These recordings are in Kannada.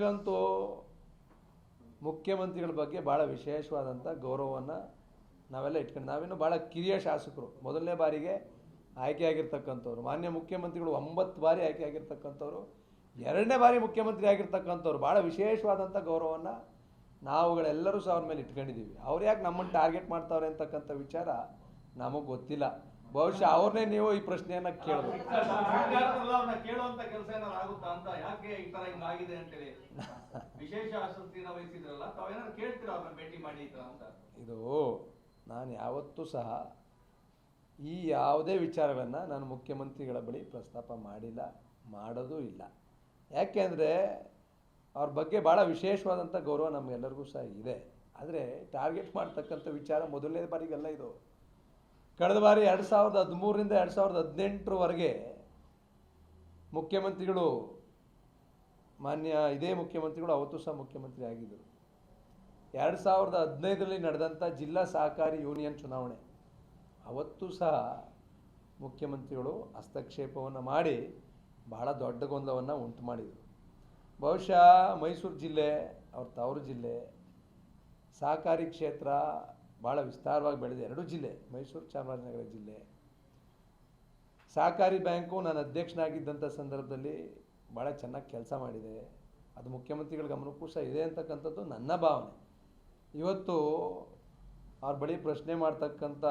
ಈಗಂತೂ ಮುಖ್ಯಮಂತ್ರಿಗಳ ಬಗ್ಗೆ ಭಾಳ ವಿಶೇಷವಾದಂಥ ಗೌರವವನ್ನು ನಾವೆಲ್ಲ ಇಟ್ಕೊಂಡು ನಾವೇನು ಭಾಳ ಕಿರಿಯ ಶಾಸಕರು. ಮೊದಲನೇ ಬಾರಿಗೆ ಆಯ್ಕೆಯಾಗಿರ್ತಕ್ಕಂಥವ್ರು ಮಾನ್ಯ ಮುಖ್ಯಮಂತ್ರಿಗಳು ಒಂಬತ್ತು ಬಾರಿ ಆಯ್ಕೆ ಆಗಿರ್ತಕ್ಕಂಥವ್ರು. ಎರಡನೇ ಬಾರಿ ಮುಖ್ಯಮಂತ್ರಿ ಆಗಿರ್ತಕ್ಕಂಥವ್ರು. ಭಾಳ ವಿಶೇಷವಾದಂಥ ಗೌರವವನ್ನು ನಾವುಗಳೆಲ್ಲರೂ ಸಹ ಅವ್ರ ಮೇಲೆ ಇಟ್ಕೊಂಡಿದ್ದೀವಿ. ಅವ್ರು ಯಾಕೆ ನಮ್ಮನ್ನು ಟಾರ್ಗೆಟ್ ಮಾಡ್ತಾವ್ರೆ ಅಂತಕ್ಕಂಥ ವಿಚಾರ ನಮಗೆ ಗೊತ್ತಿಲ್ಲ. ಬಹುಶಃ ಅವ್ರನ್ನೇ ನೀವು ಈ ಪ್ರಶ್ನೆಯನ್ನ ಕೇಳಬೇಕು ಇದು ನಾನು ಯಾವತ್ತೂ ಸಹ ಈ ಯಾವುದೇ ವಿಚಾರಗಳನ್ನು ನಾನು ಮುಖ್ಯಮಂತ್ರಿಗಳ ಬಳಿ ಪ್ರಸ್ತಾಪ ಮಾಡಿಲ್ಲ ಮಾಡೋದೂ ಇಲ್ಲ. ಯಾಕೆಂದರೆ ಅವ್ರ ಬಗ್ಗೆ ಭಾಳ ವಿಶೇಷವಾದಂಥ ಗೌರವ ನಮಗೆಲ್ಲರಿಗೂ ಸಹ ಇದೆ. ಆದರೆ ಟಾರ್ಗೆಟ್ ಮಾಡ್ತಕ್ಕಂಥ ವಿಚಾರ ಮೊದಲನೇ ಬಾರಿಗೆಲ್ಲ ಇದು. ಕಳೆದ ಬಾರಿ ಎರಡು ಸಾವಿರದ ಹದಿಮೂರರಿಂದ ಎರಡು ಸಾವಿರದ ಹದಿನೆಂಟರವರೆಗೆ ಮುಖ್ಯಮಂತ್ರಿಗಳು, ಮಾನ್ಯ ಇದೇ ಮುಖ್ಯಮಂತ್ರಿಗಳು, ಅವತ್ತು ಸಹ ಮುಖ್ಯಮಂತ್ರಿ ಆಗಿದ್ದರು. ಎರಡು ಸಾವಿರದ ಹದಿನೈದರಲ್ಲಿ ನಡೆದಂಥ ಜಿಲ್ಲಾ ಸಹಕಾರಿ ಯೂನಿಯನ್ ಚುನಾವಣೆ. ಅವತ್ತು ಸಹ ಮುಖ್ಯಮಂತ್ರಿಗಳು ಹಸ್ತಕ್ಷೇಪವನ್ನು ಮಾಡಿ ಬಹಳ ದೊಡ್ಡ ಗೊಂದಲವನ್ನು ಉಂಟು ಮಾಡಿದರು. ಬಹುಶಃ ಮೈಸೂರು ಜಿಲ್ಲೆ, ಅವ್ರ ತವರು ಜಿಲ್ಲೆ, ಸಹಕಾರಿ ಕ್ಷೇತ್ರ ಭಾಳ ವಿಸ್ತಾರವಾಗಿ ಬೆಳೆದಿದೆ. ಎರಡು ಜಿಲ್ಲೆ, ಮೈಸೂರು ಚಾಮರಾಜನಗರ ಜಿಲ್ಲೆ. ಸಹಕಾರಿ ಬ್ಯಾಂಕು ನಾನು ಅಧ್ಯಕ್ಷನಾಗಿದ್ದಂಥ ಸಂದರ್ಭದಲ್ಲಿ ಭಾಳ ಚೆನ್ನಾಗಿ ಕೆಲಸ ಮಾಡಿದೆ. ಅದು ಮುಖ್ಯಮಂತ್ರಿಗಳ ಗಮನಕ್ಕೂ ಸಹ ಇದೆ ಅಂತಕ್ಕಂಥದ್ದು ನನ್ನ ಭಾವನೆ. ಇವತ್ತು ಅವ್ರ ಬಳಿ ಪ್ರಶ್ನೆ ಮಾಡ್ತಕ್ಕಂಥ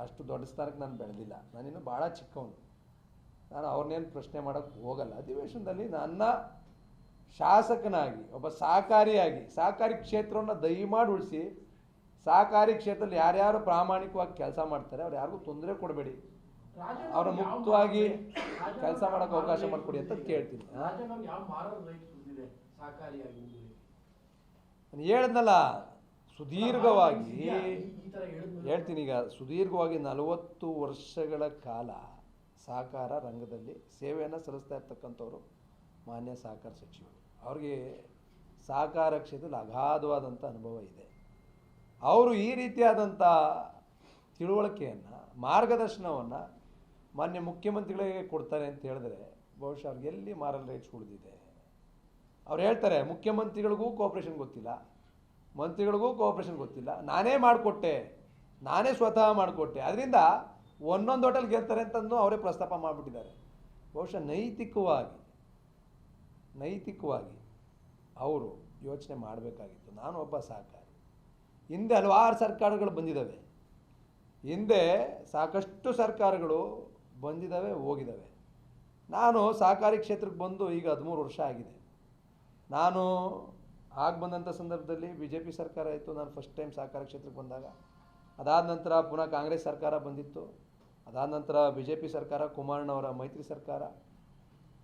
ಅಷ್ಟು ದೊಡ್ಡ ಸ್ಥಾನಕ್ಕೆ ನಾನು ಬೆಳೆದಿಲ್ಲ. ನಾನಿನ್ನು ಭಾಳ ಚಿಕ್ಕವನು. ನಾನು ಅವ್ರನ್ನೇನು ಪ್ರಶ್ನೆ ಮಾಡೋಕ್ಕೆ ಹೋಗಲ್ಲ. ಅಧಿವೇಶನದಲ್ಲಿ ನನ್ನ ಶಾಸಕನಾಗಿ, ಒಬ್ಬ ಸಹಕಾರಿಯಾಗಿ, ಸಹಕಾರಿ ಕ್ಷೇತ್ರವನ್ನು ದಯಮಾಡಿ ಉಳಿಸಿ ಸಹಕಾರಿ ಕ್ಷೇತ್ರದಲ್ಲಿ ಯಾರ್ಯಾರು ಪ್ರಾಮಾಣಿಕವಾಗಿ ಕೆಲಸ ಮಾಡ್ತಾರೆ ಅವ್ರು ಯಾರಿಗೂ ತೊಂದರೆ ಕೊಡಬೇಡಿ. ಅವ್ರ ಮುಕ್ತವಾಗಿ ಕೆಲಸ ಮಾಡೋಕೆ ಅವಕಾಶ ಮಾಡಿಕೊಡಿ ಅಂತ ಕೇಳ್ತೀನಿ. ನಾನು ಹೇಳ್ದಲ್ಲ ಸುದೀರ್ಘವಾಗಿ ಹೇಳ್ತೀನಿ ಈಗ ಸುದೀರ್ಘವಾಗಿ ನಲವತ್ತು ವರ್ಷಗಳ ಕಾಲ ಸಹಕಾರ ರಂಗದಲ್ಲಿ ಸೇವೆಯನ್ನು ಸಲ್ಲಿಸ್ತಾ ಇರ್ತಕ್ಕಂಥವ್ರು ಮಾನ್ಯ ಸಹಕಾರ ಸಚಿವರು. ಅವ್ರಿಗೆ ಸಹಕಾರ ಕ್ಷೇತ್ರದಲ್ಲಿ ಅಗಾಧವಾದಂಥ ಅನುಭವ ಇದೆ. ಅವರು ಈ ರೀತಿಯಾದಂಥ ತಿಳುವಳಿಕೆಯನ್ನು, ಮಾರ್ಗದರ್ಶನವನ್ನು ಮಾನ್ಯ ಮುಖ್ಯಮಂತ್ರಿಗಳಿಗೆ ಕೊಡ್ತಾರೆ ಅಂತ ಹೇಳಿದ್ರೆ ಬಹುಶಃ ಅವ್ರಿಗೆ ಎಲ್ಲಿ ಮಾರಲ್ ರೈಟ್ಸ್ ಉಳಿದಿದೆ? ಅವ್ರು ಹೇಳ್ತಾರೆ, ಮುಖ್ಯಮಂತ್ರಿಗಳಿಗೂ ಕೋಆಪ್ರೇಷನ್ ಗೊತ್ತಿಲ್ಲ, ಮಂತ್ರಿಗಳಿಗೂ ಕೋಆಪ್ರೇಷನ್ ಗೊತ್ತಿಲ್ಲ, ನಾನೇ ಮಾಡಿಕೊಟ್ಟೆ, ನಾನೇ ಸ್ವತಃ ಮಾಡಿಕೊಟ್ಟೆ. ಅದರಿಂದ ಒಂದೊಂದು ಹೋಟೆಲ್ ಗೆಲ್ತಾರೆ ಅಂತಂದು ಅವರೇ ಪ್ರಸ್ತಾಪ ಮಾಡಿಬಿಟ್ಟಿದ್ದಾರೆ. ಬಹುಶಃ ನೈತಿಕವಾಗಿ ನೈತಿಕವಾಗಿ ಅವರು ಯೋಚನೆ ಮಾಡಬೇಕಾಗಿತ್ತು. ನಾನು ಒಬ್ಬ ಸಹಕಾರಿ ಹಿಂದೆ ಹಲವಾರು ಸರ್ಕಾರಗಳು ಬಂದಿದ್ದಾವೆ. ಹಿಂದೆ ಸಾಕಷ್ಟು ಸರ್ಕಾರಗಳು ಬಂದಿದ್ದಾವೆ, ಹೋಗಿದ್ದಾವೆ. ನಾನು ಸಹಕಾರಿ ಕ್ಷೇತ್ರಕ್ಕೆ ಬಂದು ಈಗ ಹದಿಮೂರು ವರ್ಷ ಆಗಿದೆ. ನಾನು ಆಗ ಬಂದಂಥ ಸಂದರ್ಭದಲ್ಲಿ ಬಿ ಜೆ ಪಿ ಸರ್ಕಾರ ಇತ್ತು. ನಾನು ಫಸ್ಟ್ ಟೈಮ್ ಸಹಕಾರ ಕ್ಷೇತ್ರಕ್ಕೆ ಬಂದಾಗ. ಅದಾದ ನಂತರ ಪುನಃ ಕಾಂಗ್ರೆಸ್ ಸರ್ಕಾರ ಬಂದಿತ್ತು. ಅದಾದ ನಂತರ ಬಿ ಜೆ ಪಿ ಸರ್ಕಾರ, ಕುಮಾರಣ್ಣವರ ಮೈತ್ರಿ ಸರ್ಕಾರ.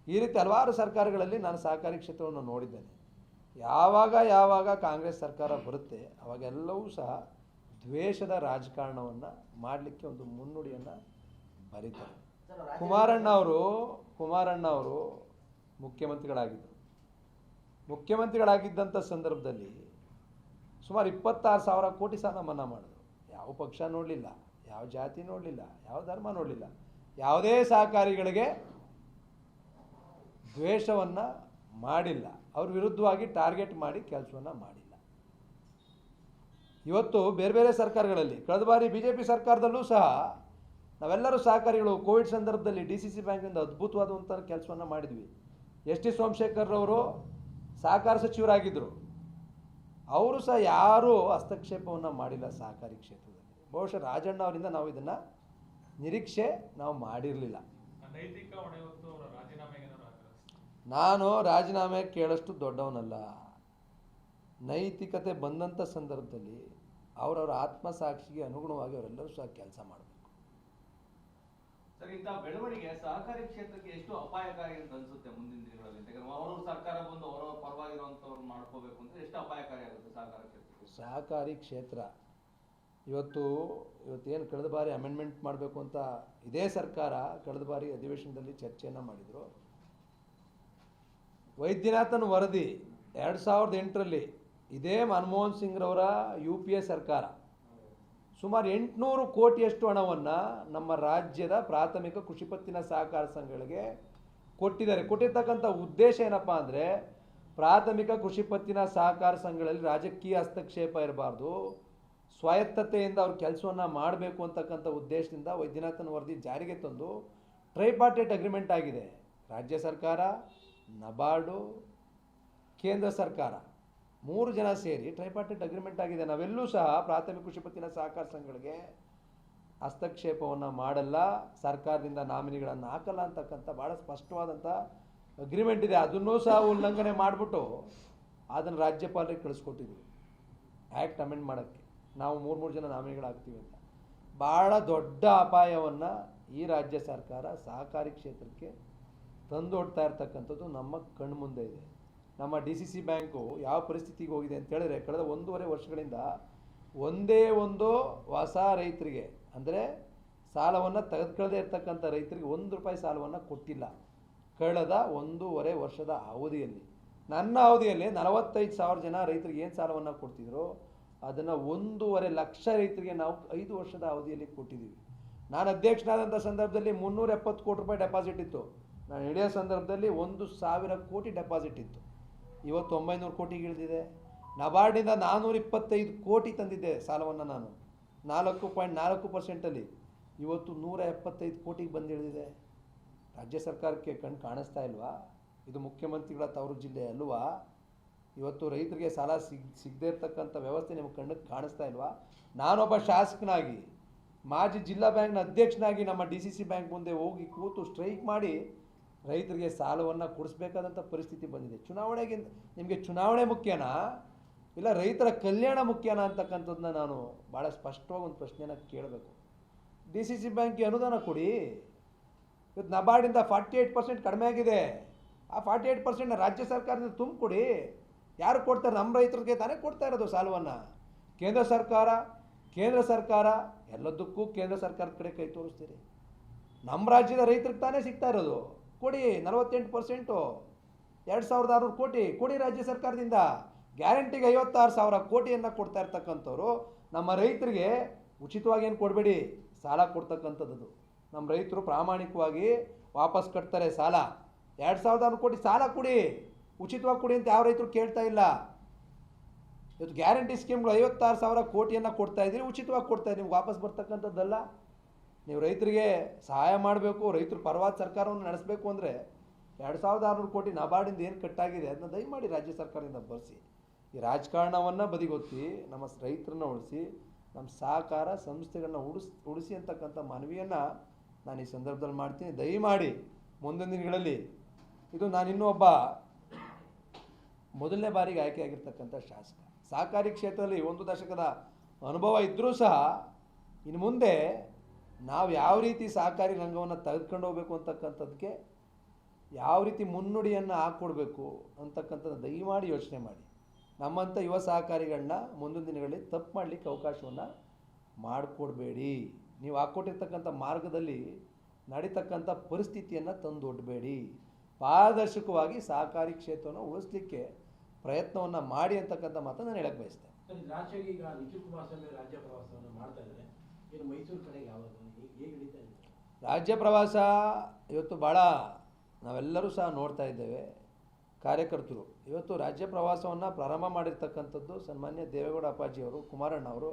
ಈ ರೀತಿ ಹಲವಾರು ಸರ್ಕಾರಗಳಲ್ಲಿ ನಾನು ಸಹಕಾರಿ ಕ್ಷೇತ್ರವನ್ನು ನೋಡಿದ್ದೇನೆ. ಯಾವಾಗ ಯಾವಾಗ ಕಾಂಗ್ರೆಸ್ ಸರ್ಕಾರ ಬರುತ್ತೆ, ಅವಾಗೆಲ್ಲವೂ ಸಹ ದ್ವೇಷದ ರಾಜಕಾರಣವನ್ನು ಮಾಡಲಿಕ್ಕೆ ಒಂದು ಮುನ್ನುಡಿಯನ್ನು ಬರೀತಾರೆ. ಕುಮಾರಣ್ಣ ಅವರು ಕುಮಾರಣ್ಣ ಅವರು ಮುಖ್ಯಮಂತ್ರಿಗಳಾಗಿದ್ದರು. ಮುಖ್ಯಮಂತ್ರಿಗಳಾಗಿದ್ದಂಥ ಸಂದರ್ಭದಲ್ಲಿ ಸುಮಾರು ಇಪ್ಪತ್ತಾರು ಸಾವಿರ ಕೋಟಿ ಸಾಲ ಮನ್ನಾ ಮಾಡಿದ್ರು. ಯಾವ ಪಕ್ಷ ನೋಡಲಿಲ್ಲ, ಯಾವ ಜಾತಿ ನೋಡಲಿಲ್ಲ, ಯಾವ ಧರ್ಮ ನೋಡಲಿಲ್ಲ. ಯಾವುದೇ ಸಹಕಾರಿಗಳಿಗೆ ದ್ವೇಷವನ್ನು ಮಾಡಿಲ್ಲ. ಅವ್ರ ವಿರುದ್ಧವಾಗಿ ಟಾರ್ಗೆಟ್ ಮಾಡಿ ಕೆಲಸವನ್ನು ಮಾಡಿಲ್ಲ. ಇವತ್ತು ಬೇರೆ ಬೇರೆ ಸರ್ಕಾರಗಳಲ್ಲಿ, ಕಳೆದ ಬಾರಿ ಬಿ ಜೆ ಪಿ ಸರ್ಕಾರದಲ್ಲೂ ಸಹ ನಾವೆಲ್ಲರೂ ಸಹಕಾರಿಗಳು. ಕೋವಿಡ್ ಸಂದರ್ಭದಲ್ಲಿ ಡಿ ಸಿ ಸಿ ಬ್ಯಾಂಕಿಂದ ಅದ್ಭುತವಾದಂಥ ಕೆಲಸವನ್ನು ಮಾಡಿದ್ವಿ. ಎಸ್ ಟಿ ಸೋಮಶೇಖರ್ರವರು ಸಹಕಾರ ಸಚಿವರಾಗಿದ್ದರು ಅವರು ಸಹ ಯಾರೂ ಹಸ್ತಕ್ಷೇಪವನ್ನು ಮಾಡಿಲ್ಲ ಸಹಕಾರಿ ಕ್ಷೇತ್ರದಲ್ಲಿ. ಬಹುಶಃ ರಾಜಣ್ಣ ಅವರಿಂದ ನಾವು ಇದನ್ನು ನಿರೀಕ್ಷೆ ನಾವು ಮಾಡಿರಲಿಲ್ಲ. ನಾನು ರಾಜೀನಾಮೆ ಕೇಳಷ್ಟು ದೊಡ್ಡವನಲ್ಲ. ನೈತಿಕತೆ ಬಂದಂಥ ಸಂದರ್ಭದಲ್ಲಿ ಅವರವರ ಆತ್ಮಸಾಕ್ಷಿಗೆ ಅನುಗುಣವಾಗಿ ಅವರೆಲ್ಲರೂ ಸಹ ಕೆಲಸ ಮಾಡಬೇಕು. ಇಂಥ ಬೆಳವಣಿಗೆ ಸಹಕಾರಿ ಕ್ಷೇತ್ರಕ್ಕೆ ಎಷ್ಟು ಅಪಾಯಕಾರಿ ಅಂತ ಅನ್ಸುತ್ತೆ ಮುಂದಿನ ದಿನಗಳಲ್ಲಿ? ಅವರು ಸರ್ಕಾರ ಬಂದು ಅವರವ್ರ ಪರವಾಗಿರುವಂಥವ್ರು ಮಾಡ್ಕೋಬೇಕು ಅಂದ್ರೆ ಎಷ್ಟು ಅಪಾಯಕಾರಿ ಆಗುತ್ತೆ ಸಹಕಾರ ಕ್ಷೇತ್ರ ಸಹಕಾರಿ ಕ್ಷೇತ್ರ. ಇವತ್ತು ಇವತ್ತೇನು ಕಳೆದ ಬಾರಿ ಅಮೆಂಡ್ಮೆಂಟ್ ಮಾಡಬೇಕು ಅಂತ ಇದೇ ಸರ್ಕಾರ ಕಳೆದ ಬಾರಿ ಅಧಿವೇಶನದಲ್ಲಿ ಚರ್ಚೆಯನ್ನು ಮಾಡಿದರು. ವೈದ್ಯನಾಥನ್ ವರದಿ ಎರಡು ಸಾವಿರದ ಎಂಟರಲ್ಲಿ ಇದೇ ಮನಮೋಹನ್ ಸಿಂಗ್ರವರ ಯು ಪಿ ಎ ಸರ್ಕಾರ. ಸುಮಾರು ಎಂಟುನೂರು ಕೋಟಿಯಷ್ಟು ಹಣವನ್ನು ನಮ್ಮ ರಾಜ್ಯದ ಪ್ರಾಥಮಿಕ ಕೃಷಿ ಪತ್ತಿನ ಸಹಕಾರ ಸಂಘಗಳಿಗೆ ಕೊಟ್ಟಿದ್ದಾರೆ. ಕೊಟ್ಟಿರ್ತಕ್ಕಂಥ ಉದ್ದೇಶ ಏನಪ್ಪ ಅಂದರೆ ಪ್ರಾಥಮಿಕ ಕೃಷಿ ಪತ್ತಿನ ಸಹಕಾರ ಸಂಘಗಳಲ್ಲಿ ರಾಜಕೀಯ ಹಸ್ತಕ್ಷೇಪ ಇರಬಾರ್ದು. ಸ್ವಾಯತ್ತತೆಯಿಂದ ಅವ್ರ ಕೆಲಸವನ್ನು ಮಾಡಬೇಕು ಅಂತಕ್ಕಂಥ ಉದ್ದೇಶದಿಂದ ವೈದ್ಯನಾಥನ್ ವರದಿ ಜಾರಿಗೆ ತಂದು ಟ್ರೈಪಾರ್ಟೇಟ್ ಅಗ್ರಿಮೆಂಟ್ ಆಗಿದೆ. ರಾಜ್ಯ ಸರ್ಕಾರ ನಬಾರ್ಡು, ಕೇಂದ್ರ ಸರ್ಕಾರ, ಮೂರು ಜನ ಸೇರಿ ಟ್ರೈಪಾರ್ಟೆಂಟ್ ಅಗ್ರಿಮೆಂಟ್ ಆಗಿದೆ. ನಾವೆಲ್ಲೂ ಸಹ ಪ್ರಾಥಮಿಕ ಕೃಷಿ ಪತ್ತಿನ ಸಹಕಾರ ಸಂಘಗಳಿಗೆ ಹಸ್ತಕ್ಷೇಪವನ್ನು ಮಾಡಲ್ಲ. ಸರ್ಕಾರದಿಂದ ನಾಮಿನಿಗಳನ್ನು ಹಾಕಲ್ಲ ಅಂತಕ್ಕಂಥ ಭಾಳ ಸ್ಪಷ್ಟವಾದಂಥ ಅಗ್ರಿಮೆಂಟ್ ಇದೆ. ಅದನ್ನೂ ಸಹ ಉಲ್ಲಂಘನೆ ಮಾಡಿಬಿಟ್ಟು ಅದನ್ನು ರಾಜ್ಯಪಾಲರಿಗೆ ಕಳಿಸ್ಕೊಟ್ಟಿದ್ದೀವಿ ಆ್ಯಕ್ಟ್ ಅಮೆಂಡ್ ಮಾಡೋಕ್ಕೆ. ನಾವು ಮೂರು ಮೂರು ಜನ ನಾಮಿನಿಗಳಾಗ್ತೀವಿ ಅಂತ. ಭಾಳ ದೊಡ್ಡ ಅಪಾಯವನ್ನು ಈ ರಾಜ್ಯ ಸರ್ಕಾರ ಸಹಕಾರಿ ಕ್ಷೇತ್ರಕ್ಕೆ ತಂದೊಡ್ತಾ ಇರ್ತಕ್ಕಂಥದ್ದು ನಮ್ಮ ಕಣ್ಮುಂದೆ ಇದೆ. ನಮ್ಮ ಡಿ ಸಿ ಸಿ ಬ್ಯಾಂಕು ಯಾವ ಪರಿಸ್ಥಿತಿಗೆ ಹೋಗಿದೆ ಅಂತ ಹೇಳಿದ್ರೆ ಕಳೆದ ಒಂದೂವರೆ ವರ್ಷಗಳಿಂದ ಒಂದೇ ಒಂದು ಹೊಸ ರೈತರಿಗೆ, ಅಂದರೆ ಸಾಲವನ್ನು ತೆಗೆದುಕೊಳ್ಳದೆ ಇರ್ತಕ್ಕಂಥ ರೈತರಿಗೆ ಒಂದು ರೂಪಾಯಿ ಸಾಲವನ್ನು ಕೊಟ್ಟಿಲ್ಲ. ಕಳೆದ ಒಂದೂವರೆ ವರ್ಷದ ಅವಧಿಯಲ್ಲಿ, ನನ್ನ ಅವಧಿಯಲ್ಲಿ ನಲವತ್ತೈದು ಸಾವಿರ ಜನ ರೈತರಿಗೆ ಏನು ಸಾಲವನ್ನು ಕೊಡ್ತಿದ್ರು? ಅದನ್ನು ಒಂದೂವರೆ ಲಕ್ಷ ರೈತರಿಗೆ ನಾವು ಐದು ವರ್ಷದ ಅವಧಿಯಲ್ಲಿ ಕೊಟ್ಟಿದ್ದೀವಿ. ನಾನು ಅಧ್ಯಕ್ಷನಾದಂಥ ಸಂದರ್ಭದಲ್ಲಿ ಮುನ್ನೂರ ಎಪ್ಪತ್ತು ಕೋಟಿ ರೂಪಾಯಿ ಡೆಪಾಸಿಟ್ ಇತ್ತು. ನಾನು ಹಿಡಿಯೋ ಸಂದರ್ಭದಲ್ಲಿ ಒಂದು ಸಾವಿರ ಕೋಟಿ ಡೆಪಾಸಿಟ್ ಇತ್ತು. ಇವತ್ತು ಒಂಬೈನೂರು ಕೋಟಿಗೆ ಇಳಿದಿದೆ. ನಬಾರ್ಡಿಂದ ನಾನ್ನೂರ ಇಪ್ಪತ್ತೈದು ಕೋಟಿ ತಂದಿದ್ದೆ ಸಾಲವನ್ನು ನಾನು. ನಾಲ್ಕು ಪಾಯಿಂಟ್ ನಾಲ್ಕು ಪರ್ಸೆಂಟಲ್ಲಿ ಇವತ್ತು ನೂರ ಎಪ್ಪತ್ತೈದು ಕೋಟಿಗೆ ಬಂದಿಳಿದಿದೆ ರಾಜ್ಯ ಸರ್ಕಾರಕ್ಕೆ ಕಣ್ಣು ಕಾಣಿಸ್ತಾ ಇಲ್ವಾ? ಇದು ಮುಖ್ಯಮಂತ್ರಿಗಳ ತವರು ಜಿಲ್ಲೆ ಅಲ್ವಾ? ಇವತ್ತು ರೈತರಿಗೆ ಸಾಲ ಸಿಗ್ ಸಿಗದೇ ಇರ್ತಕ್ಕಂಥ ವ್ಯವಸ್ಥೆ ನಿಮಗೆ ಕಣ್ಣಿಗೆ ಕಾಣಿಸ್ತಾ ಇಲ್ವಾ? ನಾನೊಬ್ಬ ಶಾಸಕನಾಗಿ, ಮಾಜಿ ಜಿಲ್ಲಾ ಬ್ಯಾಂಕ್ನ ಅಧ್ಯಕ್ಷನಾಗಿ ನಮ್ಮ ಡಿ ಸಿ ಸಿ ಬ್ಯಾಂಕ್ ಮುಂದೆ ಹೋಗಿ ಕೂತು ಸ್ಟ್ರೈಕ್ ಮಾಡಿ ರೈತರಿಗೆ ಸಾಲವನ್ನು ಕೊಡಿಸ್ಬೇಕಾದಂಥ ಪರಿಸ್ಥಿತಿ ಬಂದಿದೆ. ಚುನಾವಣೆಗೆ ನಿಮಗೆ ಚುನಾವಣೆ ಮುಖ್ಯನಾ? ಇಲ್ಲ ರೈತರ ಕಲ್ಯಾಣ ಮುಖ್ಯನಾ ಅಂತಕ್ಕಂಥದ್ದನ್ನ ನಾನು ಭಾಳ ಸ್ಪಷ್ಟವಾಗಿ ಒಂದು ಪ್ರಶ್ನೆನ ಕೇಳಬೇಕು. ಡಿ ಸಿ ಸಿ ಬ್ಯಾಂಕ್ಗೆ ಅನುದಾನ ಕೊಡಿ. ಇವತ್ತು ನಬಾರ್ಡಿಂದ ಫಾರ್ಟಿ ಏಯ್ಟ್ ಪರ್ಸೆಂಟ್ ಕಡಿಮೆ ಆಗಿದೆ. ಆ ಫಾರ್ಟಿ ಏಯ್ಟ್ ಪರ್ಸೆಂಟ್ನ ರಾಜ್ಯ ಸರ್ಕಾರದಿಂದ ತುಂಬಿಕೊಡಿ. ಯಾರು ಕೊಡ್ತಾರೆ? ನಮ್ಮ ರೈತರಿಗೆ ತಾನೇ ಕೊಡ್ತಾ ಇರೋದು ಸಾಲವನ್ನು. ಕೇಂದ್ರ ಸರ್ಕಾರ ಕೇಂದ್ರ ಸರ್ಕಾರ, ಎಲ್ಲದಕ್ಕೂ ಕೇಂದ್ರ ಸರ್ಕಾರದ ಕಡೆ ಕೈ ತೋರಿಸ್ತೀರಿ. ನಮ್ಮ ರಾಜ್ಯದ ರೈತರಿಗೆ ತಾನೇ ಸಿಗ್ತಾ ಇರೋದು. ಕೊಡಿ ನಲವತ್ತೆಂಟು ಪರ್ಸೆಂಟು ಎರಡು ಸಾವಿರದ ಆರುನೂರು ಕೋಟಿ ಕೊಡಿ ರಾಜ್ಯ ಸರ್ಕಾರದಿಂದ ಗ್ಯಾರಂಟಿಗೆ ಐವತ್ತಾರು ಸಾವಿರ ಕೋಟಿಯನ್ನು ಕೊಡ್ತಾ ಇರ್ತಕ್ಕಂಥವ್ರು, ನಮ್ಮ ರೈತರಿಗೆ ಉಚಿತವಾಗಿ ಏನು ಕೊಡಬೇಡಿ, ಸಾಲ ಕೊಡ್ತಕ್ಕಂಥದ್ದು ನಮ್ಮ ರೈತರು ಪ್ರಾಮಾಣಿಕವಾಗಿ ವಾಪಸ್ ಕಟ್ತಾರೆ ಸಾಲ. ಎರಡು ಸಾವಿರದ ಆರುನೂರು ಕೋಟಿ ಸಾಲ ಕೊಡಿ, ಉಚಿತವಾಗಿ ಕೊಡಿ ಅಂತ ಯಾವ ರೈತರು ಕೇಳ್ತಾ ಇಲ್ಲ. ಇವತ್ತು ಗ್ಯಾರಂಟಿ ಸ್ಕೀಮ್ಗಳು ಐವತ್ತಾರು ಸಾವಿರ ಕೋಟಿಯನ್ನು ಕೊಡ್ತಾ ಇದ್ದೀರಿ, ಉಚಿತವಾಗಿ ಕೊಡ್ತಾ ನಿಮ್ಗೆ ವಾಪಸ್ ಬರ್ತಕ್ಕಂಥದ್ದಲ್ಲ. ನೀವು ರೈತರಿಗೆ ಸಹಾಯ ಮಾಡಬೇಕು, ರೈತರು ಪರವಾದ ಸರ್ಕಾರವನ್ನು ನಡೆಸಬೇಕು ಅಂದರೆ ಎರಡು ಸಾವಿರದ ಆರುನೂರು ಕೋಟಿ ನಬಾರ್ಡಿಂದ ಏನು ಕಟ್ಟಾಗಿದೆ ಅದನ್ನ ದಯಮಾಡಿ ರಾಜ್ಯ ಸರ್ಕಾರದಿಂದ ಬರೆಸಿ ಈ ರಾಜಕಾರಣವನ್ನು ಬದಿಗೊತ್ತಿ, ನಮ್ಮ ರೈತರನ್ನ ಉಳಿಸಿ, ನಮ್ಮ ಸಹಕಾರ ಸಂಸ್ಥೆಗಳನ್ನ ಉಳಿಸ್, ಉಳಿಸಿ ಅಂತಕ್ಕಂಥ ಮನವಿಯನ್ನು ನಾನು ಈ ಸಂದರ್ಭದಲ್ಲಿ ಮಾಡ್ತೀನಿ. ದಯಮಾಡಿ ಮುಂದಿನ ದಿನಗಳಲ್ಲಿ ಇದು ನಾನಿನ್ನೂ ಒಬ್ಬ ಮೊದಲನೇ ಬಾರಿಗೆ ಆಯ್ಕೆಯಾಗಿರ್ತಕ್ಕಂಥ ಶಾಸಕ. ಸಹಕಾರಿ ಕ್ಷೇತ್ರದಲ್ಲಿ ಒಂದು ದಶಕದ ಅನುಭವ ಇದ್ದರೂ ಸಹ ಇನ್ನು ಮುಂದೆ ನಾವು ಯಾವ ರೀತಿ ಸಹಕಾರಿ ರಂಗವನ್ನು ತೆಗೆದುಕೊಂಡು ಹೋಗಬೇಕು ಅಂತಕ್ಕಂಥದ್ದಕ್ಕೆ ಯಾವ ರೀತಿ ಮುನ್ನುಡಿಯನ್ನು ಹಾಕ್ಕೊಡ್ಬೇಕು ಅಂತಕ್ಕಂಥದ್ದು ದಯಮಾಡಿ ಯೋಚನೆ ಮಾಡಿ. ನಮ್ಮಂಥ ಯುವ ಸಹಕಾರಿಗಳನ್ನ ಮುಂದಿನ ದಿನಗಳಲ್ಲಿ ತಪ್ಪು ಮಾಡಲಿಕ್ಕೆ ಅವಕಾಶವನ್ನು ಮಾಡಿಕೊಡ್ಬೇಡಿ. ನೀವು ಹಾಕ್ಕೊಟ್ಟಿರ್ತಕ್ಕಂಥ ಮಾರ್ಗದಲ್ಲಿ ನಡೀತಕ್ಕಂಥ ಪರಿಸ್ಥಿತಿಯನ್ನು ತಂದೊಡ್ಬೇಡಿ. ಪಾರದರ್ಶಕವಾಗಿ ಸಹಕಾರಿ ಕ್ಷೇತ್ರವನ್ನು ಉಳಿಸ್ಲಿಕ್ಕೆ ಪ್ರಯತ್ನವನ್ನು ಮಾಡಿ ಅಂತಕ್ಕಂಥ ಮಾತನ್ನು ನಾನು ಹೇಳಕ್ಕೆ ಬಯಸ್ತೇನೆ. ಲಾಸ್ಟಾಗಿ ಈಗ ನಿಖಿಲ್ ಕುಮಾರಸ್ವಾಮಿ ರಾಜ್ಯ ಪ್ರವಾಸವನ್ನು ಮಾಡ್ತಾ ಇದ್ದಾರೆ. ಮೈಸೂರು ಕಡೆಗೆ ಯಾವಾಗ? ರಾಜ್ಯ ಪ್ರವಾಸ ಇವತ್ತು ಭಾಳ ನಾವೆಲ್ಲರೂ ಸಹ ನೋಡ್ತಾ ಇದ್ದೇವೆ. ಕಾರ್ಯಕರ್ತರು. ಇವತ್ತು ರಾಜ್ಯ ಪ್ರವಾಸವನ್ನು ಪ್ರಾರಂಭ ಮಾಡಿರ್ತಕ್ಕಂಥದ್ದು ಸನ್ಮಾನ್ಯ ದೇವೇಗೌಡ ಅಪ್ಪಾಜಿಯವರು, ಕುಮಾರಣ್ಣ ಅವರು.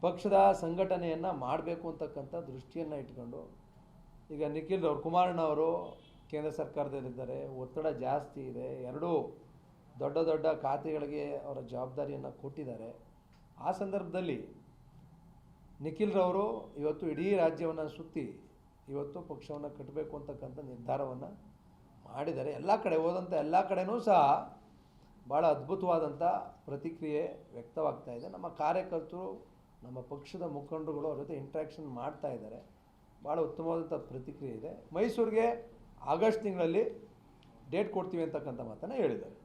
ಪಕ್ಷದ ಸಂಘಟನೆಯನ್ನು ಮಾಡಬೇಕು ಅಂತಕ್ಕಂಥ ದೃಷ್ಟಿಯನ್ನು ಇಟ್ಕೊಂಡು, ಈಗ ನಿಖಿಲ್ ಅವರು, ಕುಮಾರಣ್ಣ ಅವರು ಕೇಂದ್ರ ಸರ್ಕಾರದಲ್ಲಿದ್ದಾರೆ. ಒತ್ತಡ ಜಾಸ್ತಿ ಇದೆ. ಎರಡೂ ದೊಡ್ಡ ದೊಡ್ಡ ಖಾತೆಗಳಿಗೆ ಅವರ ಜವಾಬ್ದಾರಿಯನ್ನು ಕೊಟ್ಟಿದ್ದಾರೆ. ಆ ಸಂದರ್ಭದಲ್ಲಿ ನಿಖಿಲ್ರವರು ಇವತ್ತು ಇಡೀ ರಾಜ್ಯವನ್ನು ಸುತ್ತಿ ಇವತ್ತು ಪಕ್ಷವನ್ನು ಕಟ್ಟಬೇಕು ಅಂತಕ್ಕಂಥ ನಿರ್ಧಾರವನ್ನು ಮಾಡಿದ್ದಾರೆ. ಎಲ್ಲ ಕಡೆ ಹೋದಂಥ ಎಲ್ಲ ಕಡೆಯೂ ಸಹ ಭಾಳ ಅದ್ಭುತವಾದಂಥ ಪ್ರತಿಕ್ರಿಯೆ ವ್ಯಕ್ತವಾಗ್ತಾ ಇದೆ. ನಮ್ಮ ಕಾರ್ಯಕರ್ತರು, ನಮ್ಮ ಪಕ್ಷದ ಮುಖಂಡರುಗಳು ಅವ್ರ ಜೊತೆ ಇಂಟ್ರ್ಯಾಕ್ಷನ್ ಮಾಡ್ತಾ ಇದ್ದಾರೆ. ಭಾಳ ಉತ್ತಮವಾದಂಥ ಪ್ರತಿಕ್ರಿಯೆ ಇದೆ. ಮೈಸೂರಿಗೆ ಆಗಸ್ಟ್ ತಿಂಗಳಲ್ಲಿ ಡೇಟ್ ಕೊಡ್ತೀವಿ ಅಂತಕ್ಕಂಥ ಮಾತನ್ನು ಹೇಳಿದ್ದಾರೆ.